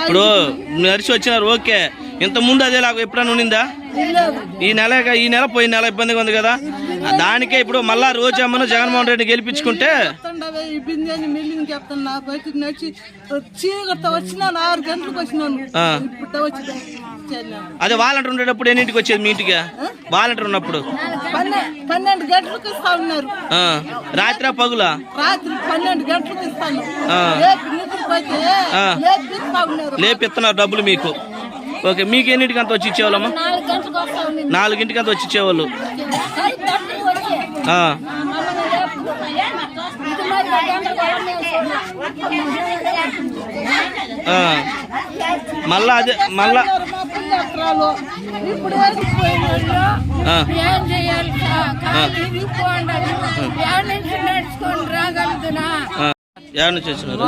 ఇప్పుడు నడిచి వచ్చినారు ఓకే. ఇంత ముందు అదే లాగా ఎప్పుడైనా ఉండిందా? లేదు. ఈ నెల ఈ నెల పోయిన నెల ఇబ్బందిగా ఉంది కదా. దానికే ఇప్పుడు మళ్ళా రోజమ్మను జగన్మోహన్ రెడ్డి గెలిపించుకుంటే చెప్తుండవే, ఈ బిందెని మిల్లిని చెప్తున్నా బయటకు నడిచి చీకటితో వచ్చినాను ఆరు గంటలకు వచ్చినాను. ఇప్పుడు వచ్చి. అదే వాలంటీర్ ఉండేటప్పుడు ఎన్నింటికి వచ్చేది మీ ఇంటికి? వాలంటీర్ ఉన్నప్పుడు? పన్నె పన్నెండు గంటలకు ఇస్తా ఉన్నారు. ఆ, రాత్రా పగులా? రాత్రి పన్నెండు గంటలకు ఇస్తాను. లేపిస్తున్నారు డబ్బులు మీకు. ఓకే మీకు ఎన్నింటికి అంత వచ్చి ఇచ్చేవాళ్ళమ్మా? నాలుగింటికి అంత వచ్చి ఇచ్చేవాళ్ళు. మళ్ళా అదే మళ్ళా. ఇప్పుడు ఏం చేయాలి నడుచుకొని రాగలుగుతున్నా. ఏడ నుంచి వచ్చినారు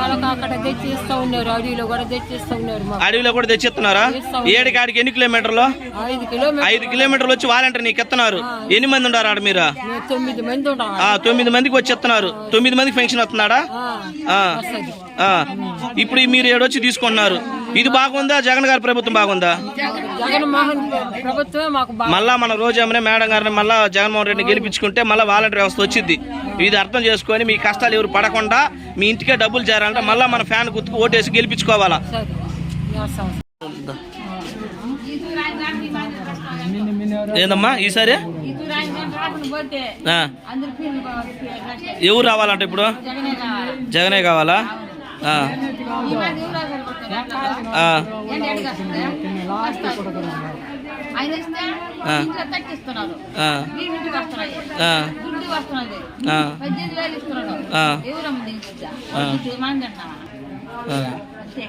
వాళ్ళకి అక్కడ తెచ్చిస్తూ ఉన్నారు. అడవిలో కూడా తెచ్చిస్తూ ఉన్నారు మాకు. అడవిలో కూడా తెచ్చిస్తున్నారా? ఏడు కాడికి ఎన్ని కిలోమీటర్లు? ఐదు కిలోమీటర్ ఐదు కిలోమీటర్లు వచ్చి వాలంటీర్ నీకు ఎత్తున్నారు ఎన్ని మంది ఉన్నారు ఆడ మీరు? మేము తొమ్మిది మంది తొమ్మిది మందికి వచ్చి ఎత్తున్నారు. తొమ్మిది మందికి పెన్షన్ వస్తున్నాడా? ఆ, ఆ. ఇప్పుడు మీరు ఏడొచ్చి తీసుకుంటున్నారు ఇది బాగుందా? జగన్ గారి ప్రభుత్వం బాగుందా? మళ్ళా మన రోజేమనే మేడం గారిని మళ్ళా జగన్మోహన్ రెడ్డిని గెలిపించుకుంటే మళ్ళీ వాలంటీర్ వ్యవస్థ వచ్చింది. ఇది అర్థం చేసుకొని మీ కష్టాలు ఎవరు పడకుండా మీ ఇంటికే డబ్బులు చేరాలంటే మళ్ళీ మన ఫ్యాన్ గుర్తుకు ఓటేసి గెలిపించుకోవాలా? ఏందమ్మా ఈసారి? ఎవరు రావాలంటే ఇప్పుడు? జగనే కావాలి? పద్దెనిమిది వేలు ఇస్తున్నాడు. ఎవరమ్మ దీనికి. అంతే.